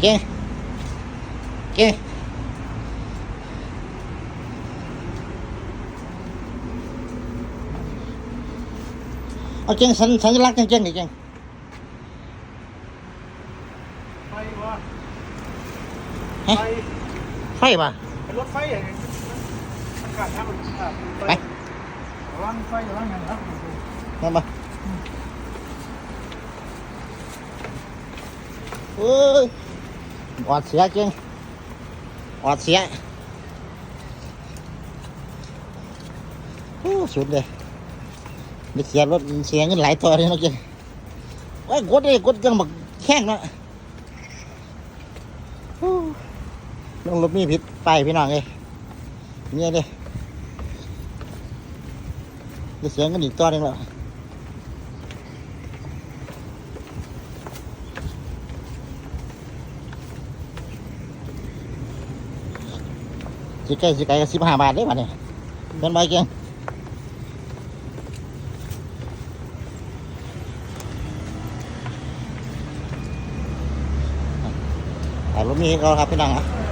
เก่งเก่งเอาเก่งสัญสัญลักษณ์เก่งๆดิเก่ง ไฟวะ ฮะ ไฟ ไฟป่ะ เป็นรถไฟอย่างเงี้ยอากาศน้ำมันอ่ะ ไป ระวังไฟระวังอย่างนั้น มามาเอ้ย ออดเสียเก่งออดเสียโอ้สุดเลยมีเสียรถเสียเงินหลายตัวเลยนะเก่งไอ้ยกดเลยกดจังบักแข้งเนาะโอ้ลงรถมีผิดไปพี่น้องเลยเนี่ยเลยจะเสียเงินอีกตัวนึงแล้ว สิไก่สิไก่ก็สิบห้าบาทได้ป่ะเนี่ยเป็นใบเก่งถ่ารถมีให้เขาครับพี่น้องครับ